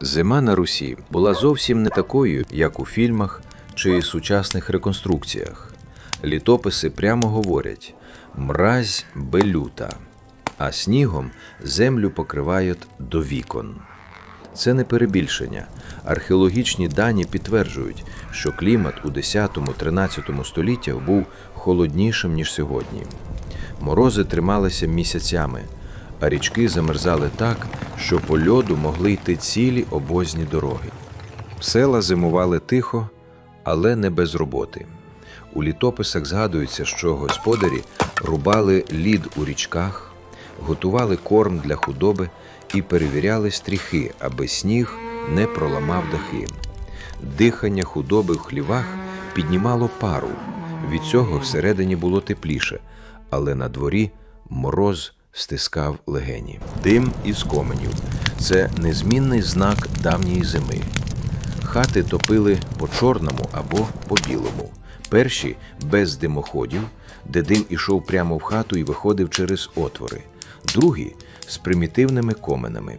Зима на Русі була зовсім не такою, як у фільмах чи сучасних реконструкціях. Літописи прямо говорять мразь белюта, а снігом землю покривають до вікон. Це не перебільшення. Археологічні дані підтверджують, що клімат у 10-13 століттях був холоднішим, ніж сьогодні. Морози трималися місяцями, а річки замерзали так, що по льоду могли йти цілі обозні дороги. Села зимували тихо, але не без роботи. У літописах згадується, що господарі рубали лід у річках, готували корм для худоби і перевіряли стріхи, аби сніг не проламав дахи. Дихання худоби в хлівах піднімало пару. Від цього всередині було тепліше, але на дворі мороз стискав легені. Дим із коменів це незмінний знак давньої зими. Хати топили по чорному або по білому. Перші без димоходів, де дим ішов прямо в хату і виходив через отвори, другі з примітивними коменами.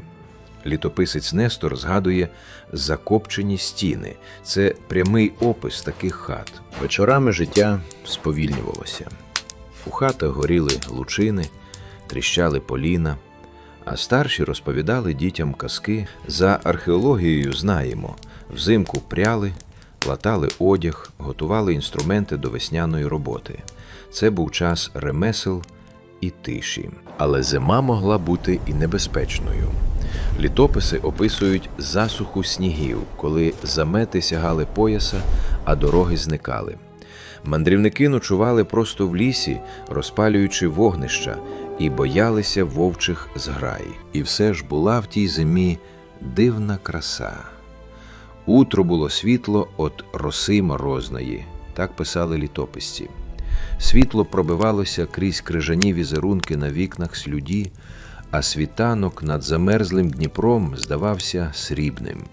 Літописець Нестор згадує закопчені стіни. Це прямий опис таких хат. Вечорами життя сповільнювалося. У хатах горіли лучини, тріщали поліна, а старші розповідали дітям казки. За археологією знаємо, взимку пряли, платали одяг, готували інструменти до весняної роботи. Це був час ремесел і тиші. Але зима могла бути і небезпечною. Літописи описують засуху снігів, коли замети сягали пояса, а дороги зникали. Мандрівники ночували просто в лісі, розпалюючи вогнища, і боялися вовчих зграй. І все ж була в тій зимі дивна краса. Утро було світло от роси морозної, так писали літописці. Світло пробивалося крізь крижані візерунки на вікнах слюді, а світанок над замерзлим Дніпром здавався срібним.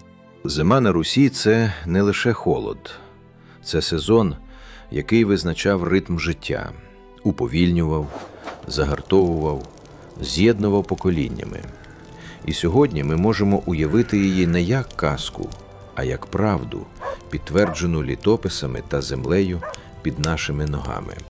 Зима на Русі це не лише холод, це сезон, який визначав ритм життя, уповільнював, загартовував, з'єднував поколіннями. І сьогодні ми можемо уявити її не як казку, а як правду, підтверджену літописами та землею під нашими ногами.